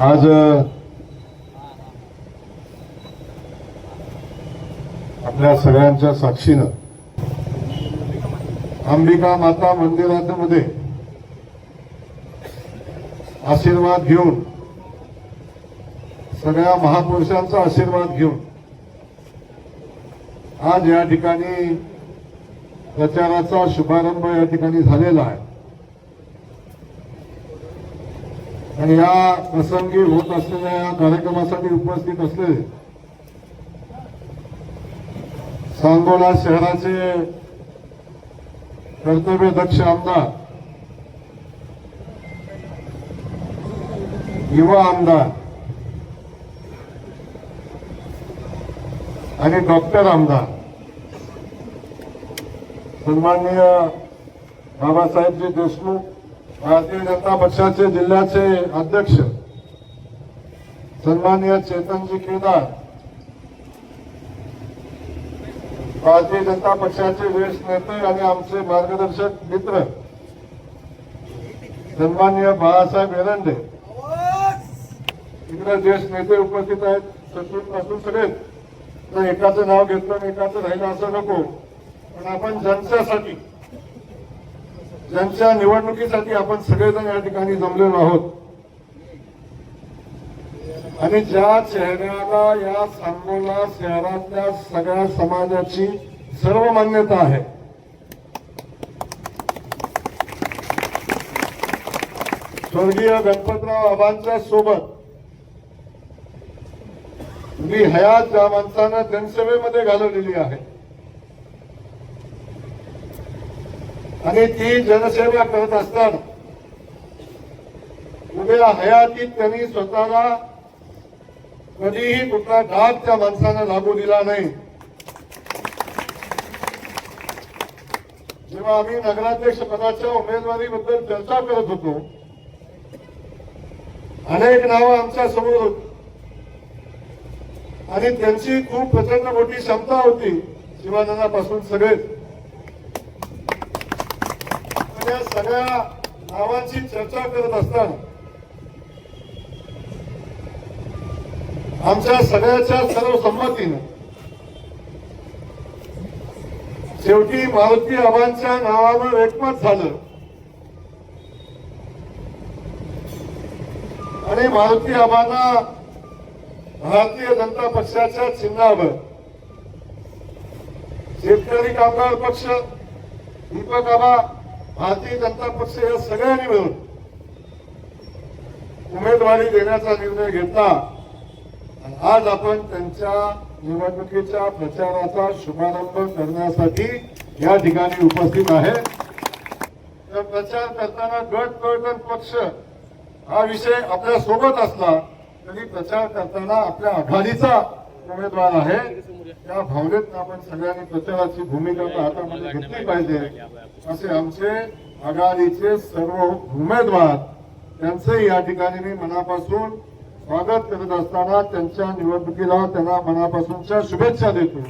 आज आपल्या सगळ्यांच्या साक्षीनं अंबिका माता मंदिरामध्ये आशीर्वाद घेऊन सगळ्या महापुरुषांचा आशीर्वाद घेऊन आज या ठिकाणी प्रचाराचा शुभारंभ या ठिकाणी झालेला आहे. आणि या प्रसंगी होत असलेल्या या कार्यक्रमासाठी उपस्थित असलेले सांगोला शहराचे कर्तव्य दक्ष आमदार युवा आमदार आणि डॉक्टर आमदार. सन्माननीय बाबासाहेबजी देशमुख भारतीय जनता पक्षाचे जिल्ह्याचे अध्यक्ष सन्माननीय चेतनजी केदार भारतीय जनता पक्षाचे ज्येष्ठ नेते आणि आमचे मार्गदर्शक मित्र सन्माननीय बाळासाहेब एरंडे इकडे ज्येष्ठ नेते उपस्थित आहेत सचिनपासून सगळेच तर एकाचं नाव घेतलं आणि एकाचं राहिलं असं नको. पण आपण जनतेसाठी ज्यांच्या निवडणुकीसाठी आपण सगळेजण या ठिकाणी जमलेलो आहोत. आणि ज्या चेहऱ्याला या सांगोला शहरातल्या सगळ्या समाजाची सर्व मान्यता आहे. स्वर्गीय गणपतराव बाबांच्या सोबत मी हयात ज्या माणसानं जनसभेमध्ये घालवलेली आहे. आणि ती जनसेवा करत असताना उभ्या हयातीत त्यांनी स्वतःला कधीही कुठला डाग त्या माणसानं लागू दिला नाही. जेव्हा आम्ही नगराध्यक्ष पदाच्या उमेदवारीबद्दल चर्चा करत होतो अनेक नावं आमच्यासमोर होती. आणि त्यांची खूप प्रचंड मोठी क्षमता होती शिवानंदापासून सगळेच. या सगळ्या नावांची चर्चा करत असताना आमच्या सगळ्याच्या सर्व संमतीनं शेवटी मारुती आबांच्या नावावर एकमत झालं. आणि मारुती आबांना भारतीय जनता पक्षाच्या चिन्हावर शेतकरी कामगार पक्ष दीपक आबा भारतीय जनता पक्ष या सगळ्यांनी मिळून उमेदवारी देण्याचा निर्णय घेतला. आज आपण त्यांच्या निवडणुकीच्या प्रचाराचा शुभारंभ करण्यासाठी या ठिकाणी उपस्थित आहे. तर प्रचार करताना गट गट पक्ष हा विषय आपल्यासोबत असला तरी प्रचार करताना आपल्या आघाडीचा उमेदवार आहे. त्या भावनेत आपण सगळ्यांनी प्रचाराची भूमिका हातामध्ये घेतली पाहिजे. असे आमचे आघाडीचे सर्व उमेदवार त्यांचे या ठिकाणी मी मनापासून स्वागत करत असताना त्यांच्या निवडणुकीला त्यांना मनापासूनच्या शुभेच्छा देतो.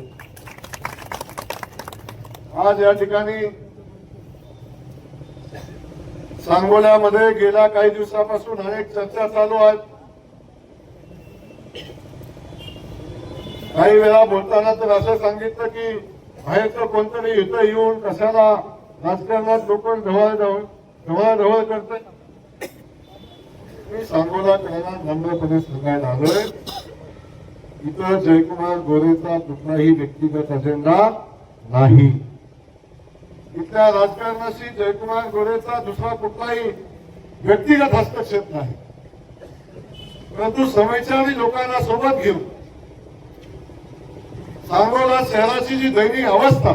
आज या ठिकाणी सांगोल्यामध्ये गेल्या काही दिवसापासून अनेक चर्चा चालू आहेत. काही वेळा बोलताना तर असं सांगितलं की बाहेरचं कोणतरी इथं येऊन कशाला राजकारणात लोक ढवळ ढवळाढवळ करत मी सांगोला करायला नम्रपणे सांगायला आलोय. इथं जयकुमार गोरेचा कुठलाही व्यक्तिगत अजेंडा नाही. इथल्या राजकारणाशी जयकुमार गोरेचा दुसरा कुठलाही व्यक्तिगत हस्तक्षेप नाही. परंतु समयच्या लोकांना सोबत घेऊन सांगोला शहराची जी दैनिक अवस्था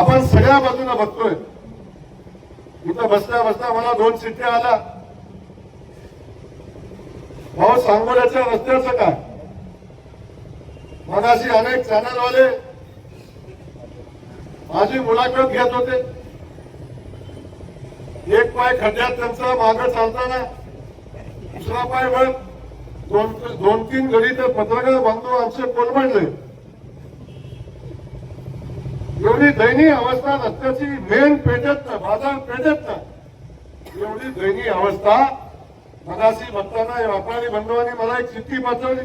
आपण सगळ्या बाजूला बघतोय. इथं बसल्या बसल्या मला दोन चिठ्ठ्या आल्या. भाऊ सांगोल्याच्या रस्त्याचं काय? मगाशी अनेक चॅनलवाले माझी मुलाखत घेत होते. एक पाय खड्ड्यात त्यांचा मागं चालताना दुसरा पाय वर दोन दोन तीन गडी तर पत्रकार बांधव आमचे कोलमडले एवढी दयनीय अवस्था रस्त्याची मेन पेटत ना बाजार पेटत ना एवढी दयनीय अवस्था मगाशी बघताना व्यापारी बंधवांनी मला एक चिठ्ठी पाठवली.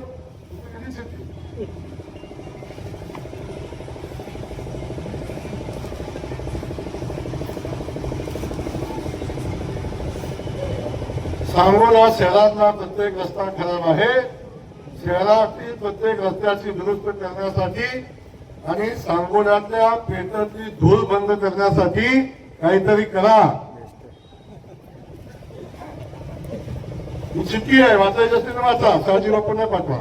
चिठ्ठी? सांगोला शहरातला प्रत्येक रस्ता खराब आहे. शहरातील प्रत्येक रस्त्याची दुरुस्त करण्यासाठी आणि सांगोल्यातल्या पेटातली धूळ बंद करण्यासाठी काहीतरी करा. ही चिठ्ठी आहे वाचायची असते ना वाचा. शहाजी बापूंना पाठवा.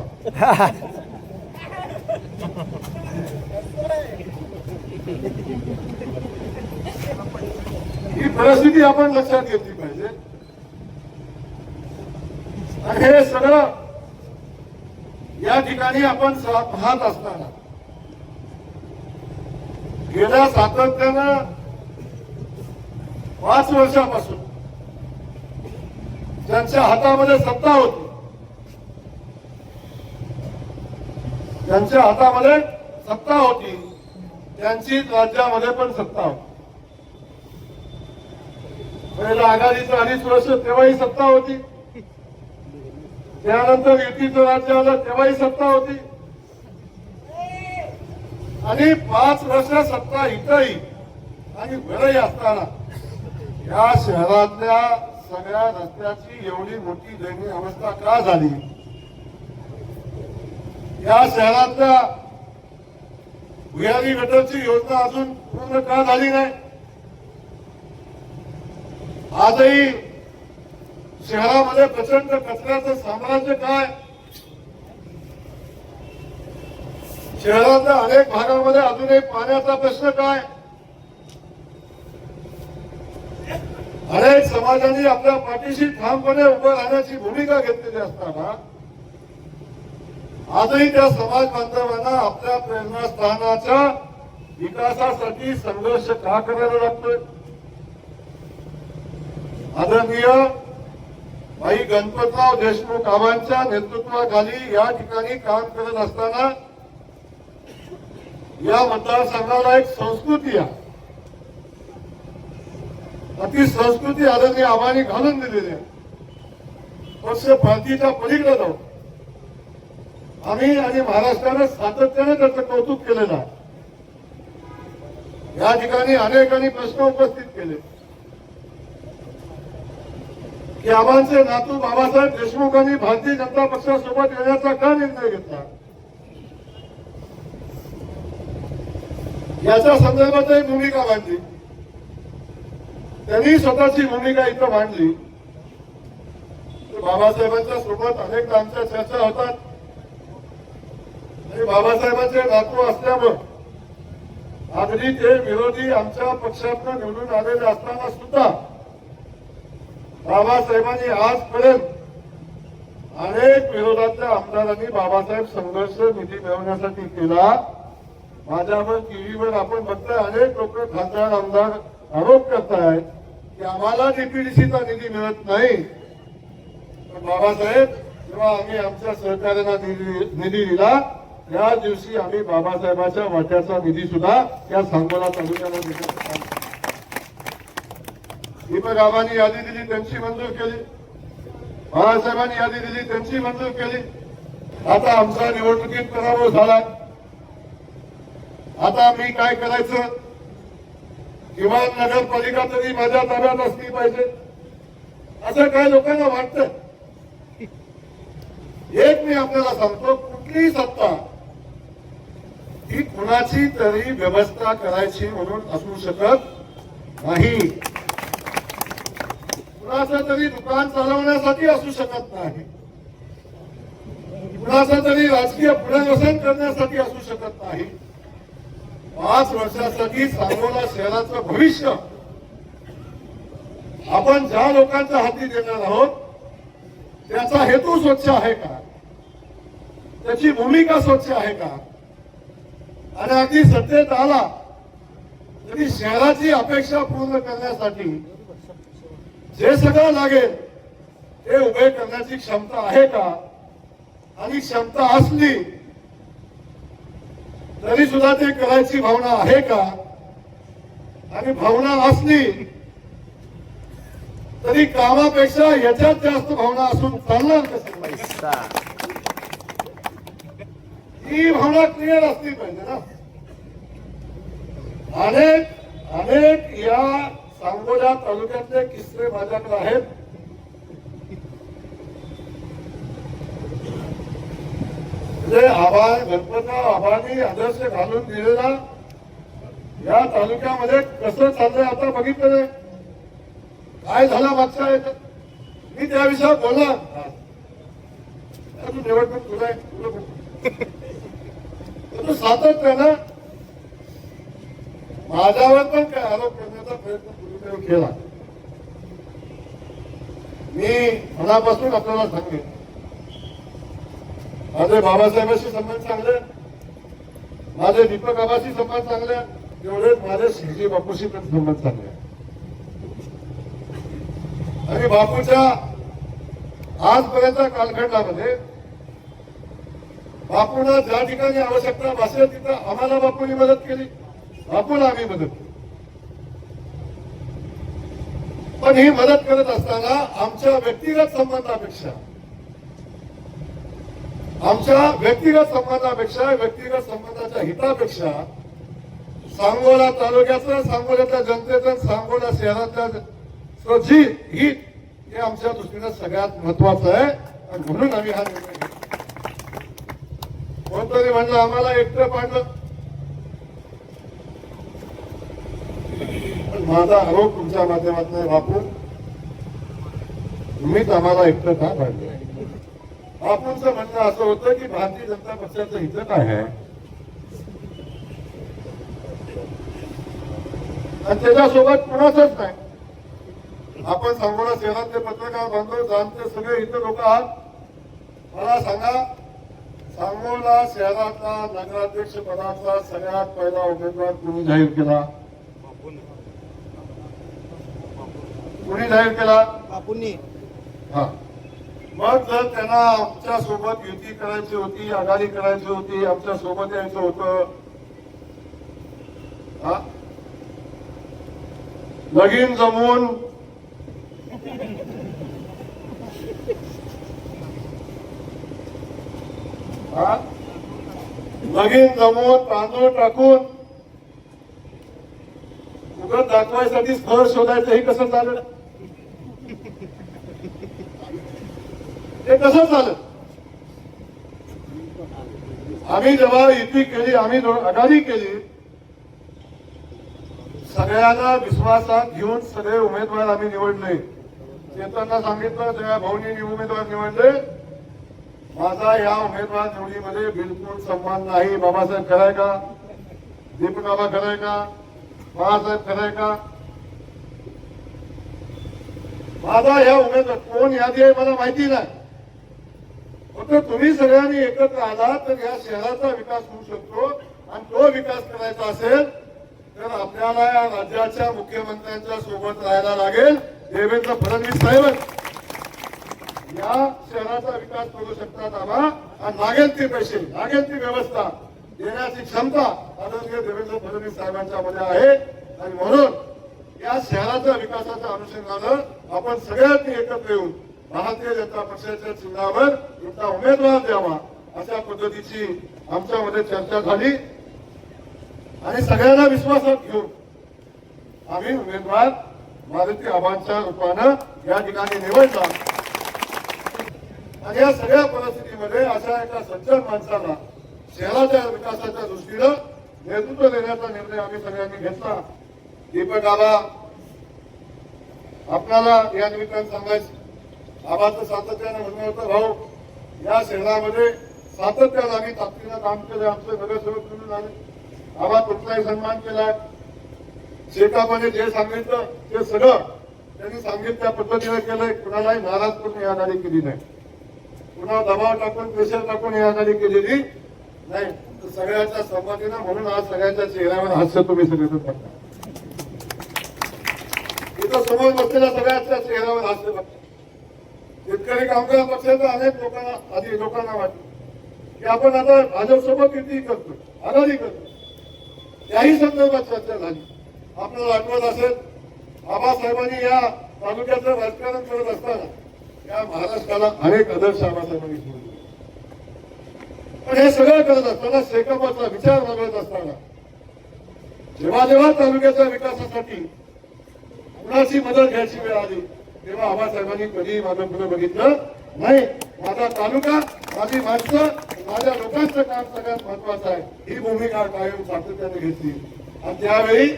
ही परिस्थिती आपण लक्षात घेतली पाहिजे. आणि हे सगळं. या ठिकाणी आपण पाहत असताना गेल्या सातत्यानं पाच वर्षापासून ज्यांच्या हातामध्ये सत्ता होती ज्यांच्या हातामध्ये सत्ता होती त्यांची राज्यामध्ये पण सत्ता होती. पहिला आघाडीचं अडीच वर्ष तेव्हाही सत्ता होती. त्यानंतर युतीचं राज्य आलं तेव्हाही सत्ता होती. आणि पाच वर्ष सत्ता इथंही. आणि बरंही असताना. या शहरातल्या सगळ्या रस्त्याची एवढी मोठी दयनीय अवस्था का झाली? या शहरातल्या भुयारी गटरची योजना अजून पूर्ण का झाली नाही? आजही शहरामध्ये प्रचंड कचऱ्याचं साम्राज्य काय? शहरातल्या अनेक भागामध्ये अजूनही पाण्याचा प्रश्न काय? अनेक समाजांनी आपल्या पाठीशी ठामपणे उभं राहण्याची भूमिका घेतलेली असताना आजही त्या समाज बांधवांना आपल्या प्रेरणास्थानाच्या विकासासाठी संघर्ष का करायला लागतोय? आदरणीय भाई गणपतराव देशमुख आबांच्या नेतृत्वाखाली या ठिकाणी काम करत असताना या मतदारसंघाला एक संस्कृती आहे ती संस्कृती आदरणीय आबांनी घालून दिलेली आहे. पक्ष भारतीच्या पलीकडे जाऊ आम्ही आणि महाराष्ट्राने सातत्याने त्याचं कौतुक केलेलं आहे. या ठिकाणी अनेकांनी प्रश्न उपस्थित केले. की नातू बाबासाहेब देशमुखांनी भारतीय जनता पक्षासोबत येण्याचा का निर्णय घेतला? याच्या संदर्भातही भूमिका मांडली. त्यांनी स्वतःची भूमिका इथं मांडली. बाबासाहेबांच्या सोबत अनेकदा आमच्या चर्चा होतात. आणि बाबासाहेबांचे नातू असल्यामुळे अगदी ते विरोधी आमच्या पक्षातनं निवडून आलेले असताना सुद्धा बाबासाहेबांनी आजपर्यंत अनेक विरोधातल्या आमदारांनी बाबासाहेब संघर्ष निधी मिळवण्यासाठी केला. माझ्यावर टीव्हीवर आपण बघताय अनेक लोक खासदार आमदार आरोप करतायत की आम्हाला डीपीडीसीचा निधी मिळत नाही. पण बाबासाहेब जेव्हा आम्ही आमच्या सहकार्यांना निधी निधी दिला त्या दिवशी आम्ही बाबासाहेबांच्या वाट्याचा निधी सुद्धा त्या सांगोला तालुक्याला देण्याचं यादी दिली त्यांची मंजूर केली. बाळासाहेबांनी यादी दिली त्यांची मंजूर केली. आता आमचा निवडणुकीत पराभव झाला. आता मी काय करायचं? किमान नगरपालिका तरी माझ्या ताब्यात असली पाहिजे. असं काय लोकांना वाटत? एक मी आपल्याला सांगतो कुठलीही सत्ता ही कुणाची तरी व्यवस्था करायची म्हणून असू शकत नाही. कुणाचं तरी दुकान चालवण्यासाठी असू शकत नाही. कुणाचं तरी राजकीय पुनर्वसन करण्यासाठी असू शकत नाही. पाच वर्षासाठी सांगोला शहराचं भविष्य. आपण ज्या लोकांच्या हाती देणार आहोत त्याचा हेतू स्वच्छ आहे का? त्याची भूमिका स्वच्छ आहे का? आणि अगदी सत्तेत आला तरी शहराची अपेक्षा पूर्ण करण्यासाठी जे सगळं लागेल ते उभे करण्याची क्षमता आहे का? आणि क्षमता असली तरी सुद्धा ते करायची भावना आहे का? आणि भावना असली तरी कामापेक्षा याच्यात जास्त भावना असून चालणार कसं ही भावना क्लिअर असली पाहिजे ना. अनेक अनेक या सांगोला तालुक्यातले किस्से माझ्याकडे आहेत. जे आबा गणपतराव आभारी आदर्श घालून दिलेला या तालुक्यामध्ये कसं चाललंय आता बघितलं काय झालं मागच्या मी त्या विषयावर बोलणार. तू निवडणूक तुला तू सातत्यानं माझ्यावर पण काय आरोप करण्याचा प्रयत्न कुणीतरी केला. मी मनापासून आपल्याला सांगेन. माझे बाबासाहेबांशी संबंध चांगले माझे दीपक आबाशी संबंध चांगले तेवढेच माझे शिवजी बापूशी पण संबंध चांगले. आणि बापूच्या आजपर्यंत कालखंडामध्ये बापूला ज्या ठिकाणी आवश्यकता भासेल तिथं आम्हाला बापूंनी मदत केली. बापूला आम्ही मदत केली. पण ही मदत करत असताना आमच्या व्यक्तिगत संबंधापेक्षा आमच्या व्यक्तिगत संबंधापेक्षा व्यक्तिगत संबंधाच्या हितापेक्षा सांगोला तालुक्याचं सांगोल्यातल्या जनतेचं सांगोला शहरातल्या जी हित हे आमच्या दृष्टीनं सगळ्यात महत्वाचं आहे. आणि म्हणून आम्ही हा निर्णय घेतला. कोणतरी म्हणलं आम्हाला एकटं पाडलं. माझा आरोप तुमच्या माध्यमातून वापरून बापू आम्हाला एकटं का पाडलं बापूंचं म्हणणं असं होतं की भारतीय जनता पक्षाचं हित काय आहे? आणि त्याच्यासोबत कुणाचंच नाही. आपण सांगोला शहरातले पत्रकार बांधव जाणते सगळे इथं लोक आहात. मला सांगा सांगोला शहराचा नगराध्यक्ष पदाचा सगळ्यात पहिला उमेदवार कोणी जाहीर केला? कुणी जाहीर केला? बापूंनी. हा. मग जर त्यांना आमच्यासोबत युती करायची होती आघाडी करायची होती आमच्यासोबत यायचं होतं? हा? लगीन जमून? हा? लगीन जमून तांदूळ टाकून? उगत दाखवायसाठी स्थळ शोधायचं हे कसं चालेल? ते कसं झालं? आम्ही जेव्हा युती केली आम्ही आघाडी केली सगळ्यांना विश्वासात घेऊन सगळे उमेदवार आम्ही निवडले. चेतनला सांगितलं त्या भाऊनी उमेदवार निवडले. माझा या उमेदवार निवडीमध्ये बिलकुल सन्मान नाही. बाबासाहेब खराय का? दीपक बाबा खराय का? बाळासाहेब खराय का? माझा या उमेदवार कोण यादी आहे मला माहिती नाही. फक्त तुम्ही सगळ्यांनी एकत्र आलात तर या शहराचा विकास होऊ शकतो. आणि तो विकास करायचा असेल तर आपल्याला या राज्याच्या मुख्यमंत्र्यांच्या सोबत राहायला लागेल देवेंद्र फडणवीस साहेब या शहराचा विकास करू शकतात आम्हा आणि लागेल ते पैसे लागेल ती व्यवस्था. देण्याची क्षमता आदरणीय देवेंद्र फडणवीस साहेबांच्या मध्ये आहे. आणि म्हणून या शहराच्या विकासाच्या अनुषंगानं आपण सगळ्यांनी एकत्र येऊन भारतीय जनता पक्षाच्या चिन्हावर तुमचा उमेदवार द्यावा अशा पद्धतीची आमच्यामध्ये चर्चा झाली. आणि सगळ्यांना विश्वासात घेऊन आम्ही उमेदवार मारुती आबांच्या रूपानं या ठिकाणी निवडला. आणि या सगळ्या परिस्थितीमध्ये अशा एका सज्जन माणसाला शहराच्या विकासाच्या दृष्टीनं नेतृत्व देण्याचा निर्णय आम्ही सगळ्यांनी घेतला. दीपक आपल्याला या निमित्तानं सांगायचं आबाचं सातत्यानं म्हणणं होतं भाऊ या शहरामध्ये सातत्यानं आम्ही ताकदीनं काम केलं आमचे नगरसेवक मिळून आले आबा कुठलाही सन्मान केला. शेतामध्ये जे सांगितलं ते सगळं त्यांनी सांगितलं त्या पद्धतीने केलंय. कुणालाही नाराज करून ही आघाडी केली नाही. पुन्हा दबाव टाकून प्रेशर टाकून ही आघाडी केलेली नाही. तर सगळ्याच्या संमतीनं म्हणून आज सगळ्यांच्या चेहऱ्यावर हास्य तुम्ही सगळं बघता. इथं समोर बसलेल्या सगळ्याच्या चेहऱ्यावर हास्य बघता. शेतकरी कामगार पक्षाचा अनेक लोकांना आधी लोकांना वाटतं. की आपण आता भाजपसोबत किती करतो आघाडी करतो. त्याही संदर्भात चर्चा झाली. आपल्याला आठवत असेल बाबासाहेबांनी या तालुक्याचं राजकारण करत असताना या महाराष्ट्राला अनेक आदर्श आबासाहेबांनी सोडले पण हे सगळं करत असताना शेकअपाचा विचार मागत असताना जेव्हा जेव्हा तालुक्याच्या विकासासाठी कुणाची मदत घ्यायची वेळ आली तेव्हा आबासाहेबांनी कधीही माझं पुढे बघितलं नाही. माझा तालुका माझी माणसं माझ्या लोकांचं काम सगळ्यात महत्वाचं आहे. ही भूमिका कायम सातत्याने घेतली. आणि त्यावेळी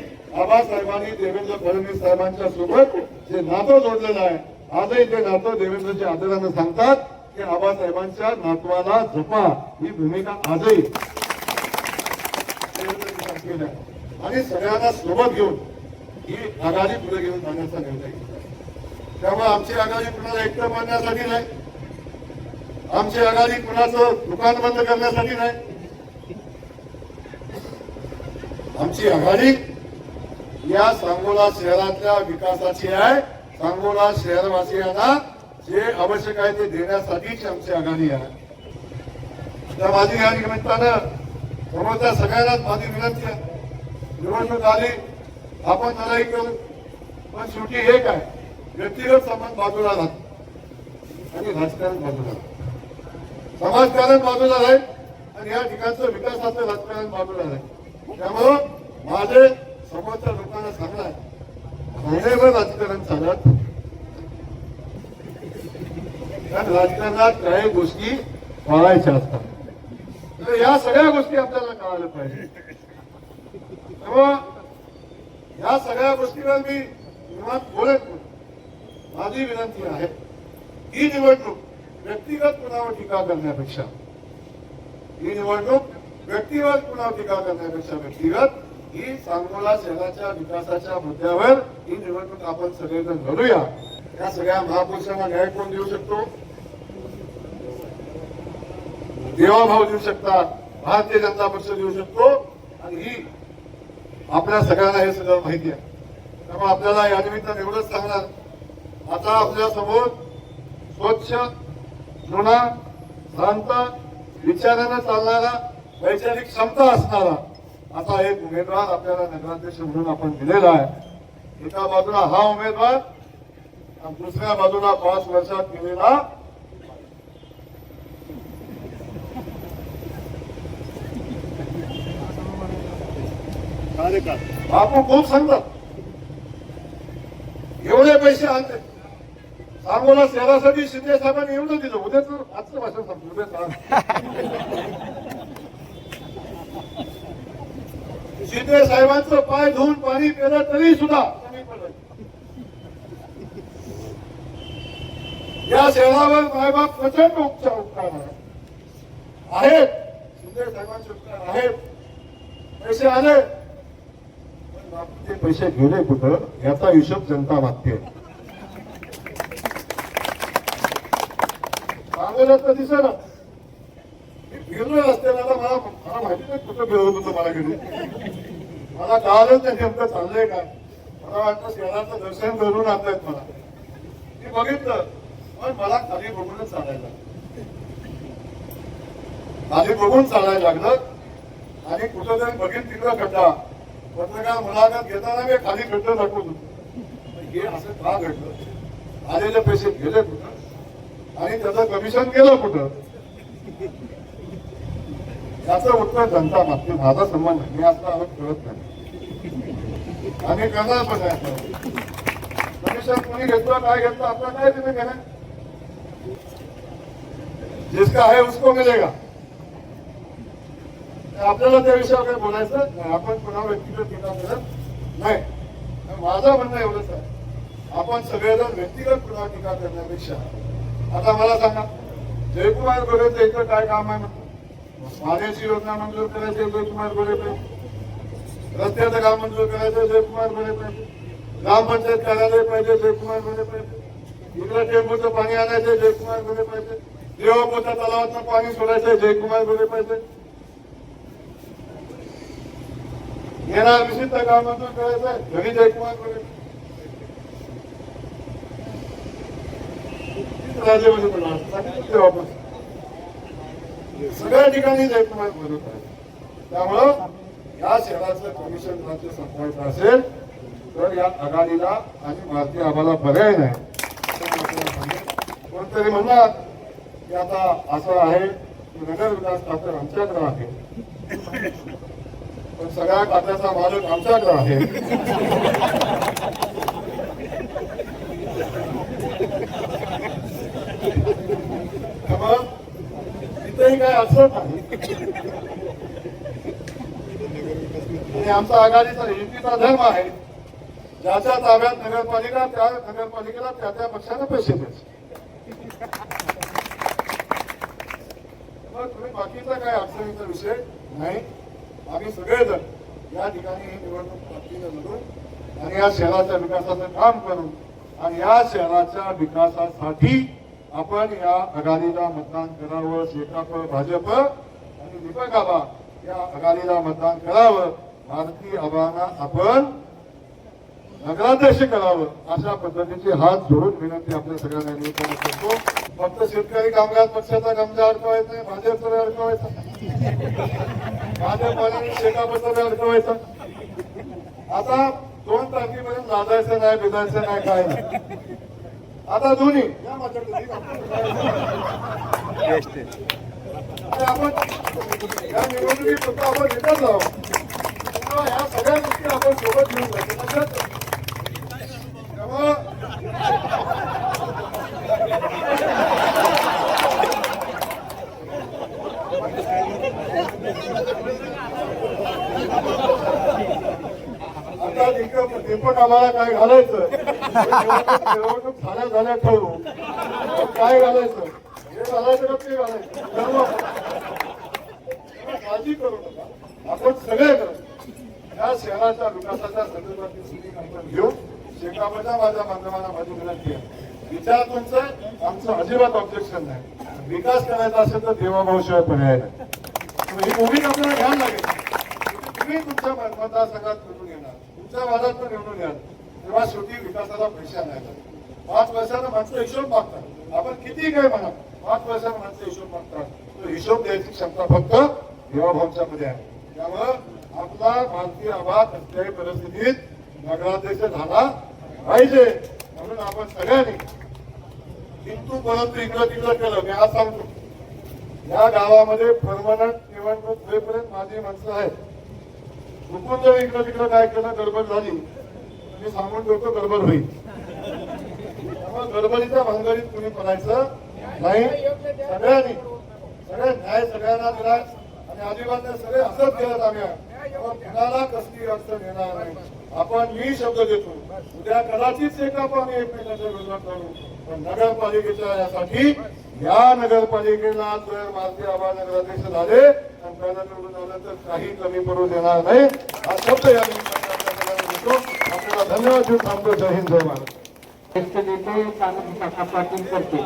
आबासाहेबांनी देवेंद्र फडणवीस साहेबांच्या सोबत जे नातं जोडलेलं आहे आजही ते नातं देवेंद्रच्या आदरानं सांगतात की आबासाहेबांच्या नातवाला जपा ही भूमिका आजही आणि सगळ्यांना सोबत घेऊन ही आघाडी पुढे घेऊन जाण्याचा निर्णय घेतला. त्यामुळे आमची आघाडी कुणाला एकटं बांधण्यासाठी नाही. आमची आघाडी कुणाचं दुकान बंद करण्यासाठी नाही. आमची आघाडी या सांगोला शहरातल्या विकासाची आहे. सांगोला शहरवासियांना जे आवश्यक आहे ते देण्यासाठीच आमची आघाडी आहे. त्या माझी या निमित्तानं समोरच्या सगळ्यांनाच माझी विनंती आहे. निवडणूक आली आपण लढाई करू. पण शेवटी एक आहे. व्यक्तिगत संबंध बाजूला राहत आणि राजकारण बाजूला समाजकारण बाजूला राहील आणि या ठिकाणचं विकासाचं राजकारण बाजूला राहील. त्यामुळं माझे समोरच्या लोकांना सांगणार आहे राजकारण चालत. कारण राजकारणात काही गोष्टी पाळायच्या असतात. तर या सगळ्या गोष्टी आपल्याला कळायला पाहिजे. तेव्हा या सगळ्या गोष्टीवर मी निवांत बोलत नाही. माझी विनंती आहे ही निवडणूक व्यक्तिगत कुणावर टीका करण्यापेक्षा ही निवडणूक व्यक्तिगत कुणावर टीका करण्यापेक्षा व्यक्तिगत ही सांगोला शहराच्या विकासाच्या मुद्द्यावर ही निवडणूक आपण सगळेजण लढूया. या सगळ्या महापुरुषांना न्याय कोण देऊ शकतो? देवाभाव देऊ शकतात भारतीय जनता पक्ष देऊ शकतो आणि ही आपल्या सगळ्यांना हे सगळं माहिती आहे. त्यामुळे आपल्याला या निमित्तानं एवढंच सांगणार. आता आपल्यासमोर स्वच्छ जुना शांत विचारानं चालणारा वैचारिक क्षमता असणारा असा एक उमेदवार आपल्याला नगराध्यक्ष म्हणून आपण दिलेला आहे. एका बाजूला हा उमेदवार आणि दुसऱ्या बाजूला पाच वर्षात केलेला बापू खूप सांगतात. एवढे पैसे आणते आम्हाला शहरासाठी शिंदे साहेबांनी येऊन दिलं. उद्या तर आजचं भाषण सांगतो उद्या शिंदे साहेबांचं पाय धुवून पाणी पिलं तरी सुद्धा कमी पडलं या शहरावर मायबाप प्रचंड उपचार उपकार आहे. आहेत. शिंदे साहेबांचे उपकार आहेत. पैसे आले. पण बापू ते पैसे गेले कुठं? याचा हिशोब जनता मागते. सांगोल्यात तर दिसेना मी फिरलो रस्त्याला आता मला मला माहिती नाही कुठं फिरवत होतं मला घरी. मला कळालंच नाही नेमकं चाललंय काय मला वाटतं शहराचं दर्शन करून आणतायत मला. मी बघितलं पण मला खाली बघूनच चालायला खाली बघून चालायला लागलं. आणि कुठंतरी बघित तिकडं खड्डा. पत्रकार मुलाखत घेताना मी खाली खड्डं दाखवत. होतो हे असं का घडलं? आलेले पैसे गेले कुठं? आणि त्याचं कमिशन गेलं कुठं? याचं उत्तर जनता मागते. माझा संबंध मी असं आरोप करत नाही. आणि करणार पण नाही कमिशन कोणी घेतलं काय घेतलं आपला काय तुम्ही घेणार जिसका आहे उसको मिलेगा. आपल्याला त्या विषयावर काही बोलायचं नाही. आपण कुणावर व्यक्तिगत टीका करत नाही. माझं म्हणणं एवढंच आहे. आपण सगळेजण व्यक्तिगत कुणावर टीका करण्यापेक्षा आता मला सांगा जयकुमार गोरेचं इथं काय काम आहे? म्हटलं पाण्याची योजना मंजूर करायची जयकुमार गोरे पाहिजे रस्त्याचं काम मंजूर करायचं जयकुमार गोरे पाहिजे ग्रामपंचायत कार्यालय पाहिजे जयकुमार गोरे पाहिजे इकडं टेंबूचं पाणी आणायचं जयकुमार गोरे पाहिजे देवापूरच्या तलावातनं पाणी सोडायचं जयकुमार गोरे पाहिजे येणार विशिष्ट काम मंजूर करायचं घरी जयकुमार गोरे राज्यामध्ये म्हणून असं सांगितलं ते वापस सगळ्या ठिकाणी जयकुमार बरोबर आहे त्यामुळं या शहराचं कमिशन राज्य संपवायचं असेल तर या आघाडीला आणि भारतीय आम्हाला पर्याय नाही. कोणतरी म्हणणार की आता असं आहे की नगर विकास खातं आमच्याकडे आहे पण सगळ्या खात्याचा मालक आमच्याकडे आहे. त्यामुळं तिथेही काय असं? नाही आमचा आघाडीचा युतीचा धर्म आहे. ज्याच्या ताब्यात नगरपालिका त्या नगरपालिकेला त्या त्या पक्षाने पैसे द्यायचे तुम्ही बाकीचा काय अडचणीचा विषय? नाही. आम्ही सगळेजण या ठिकाणी ही निवडणूक ताकदीने लढून आणि या शहराच्या विकासाचं काम करू आणि या शहराच्या विकासासाठी आपण या आघाडीला मतदान करावं शेकाप भाजप आणि दीपक आबा या आघाडीला मतदान करावं. भारतीय आबांना आपण नगराध्यक्ष करावं अशा पद्धतीचे हात जोडून विनंती आपल्या सगळ्यांना निवेदन करतो. फक्त शेतकरी कामगार पक्षाचा कमजा अडकवायचा नाही भाजपचा अडकवायचा भाजप आणि शेकापचा अडकवायचा आता दोन तारखेपर्यंत लाजायचं नाही बिजायचं नाही काय नाही. आता दोन्ही. या आपण या निवडणुकीत फक्त आपण एकच आहोत. तेव्हा ह्या सगळ्या गोष्टी आपण सोबत घेऊन ठेवा. त्यामुळं आता दीपक दीपक आम्हाला काय घालायचं? निवडणूक झाल्या झाल्या ठरवू काय घालायचं? हे घालायचं का ते घालायचं? ठरवू. काळजी करू नका. आपण सगळे या शहराच्या विकासाच्या संदर्भातील सुधी आपण घेऊ शेकापच्या माझ्या माध्यमाला माझी विनंती आहे विचार तुमचं आमचं अजिबात ऑब्जेक्शन नाही. विकास करायचा असेल तर देवाभाऊशिवाय पर्याय नाही. तर ही भूमिका आपल्याला घ्यायला लागेल. तुम्ही तुमच्या मतदारसंघात निवडून येणार तुमच्या वादात पण निवडून याल तेव्हा शेवटी विकासाला पैसा नाही लागत. पाच वर्षाला माणसं हिशोब मागतात. आपण किती काय म्हणा पाच वर्षाला माणसं हिशोब मागतात. तो हिशोब द्यायची क्षमता फक्त देवाभाऊच्या मध्ये आहे. त्यामुळं आपला भारतीय आवाज असल्याही परिस्थितीत नगराध्यक्ष झाला पाहिजे. म्हणून आपण सगळ्यांनी किंतु परंतु इकडं तिकडं केलं. मी आज सांगतो. या गावामध्ये परमनंट निवडणूक होईपर्यंत माझी माणसं आहेत चुकून जर इकडं तिकडं काय केलं? गडबड झाली. मी सांगून ठेवतो गडबड होईल. त्यामुळे गडबडीच्या भानगडीत कुणी पडायचं नाही. सगळ्यांनी सगळे न्याय सगळ्यांना दिला आणि अजिबात सगळे असंच गेलं आम्ही. कुणाला कसली अडचण येणार नाही. आपण मी शब्द देतो उद्या कदाचित एक आपण एकमेकांच्या विरोधात करू पण नगरपालिकेच्या यासाठी या नगरपालिकेला जर भारतीय आवाज नगराध्यक्ष झाले आणि पहिला निवडून आलं तर काही कमी पडू देणार नाही. हा शब्द या निमित्ताने आपल्या सगळ्यांना देतो आपल्याला धन्यवाद देऊन थांबतो जय हिंद जय महाराज ज्येष्ठ नेते काका पाटील करते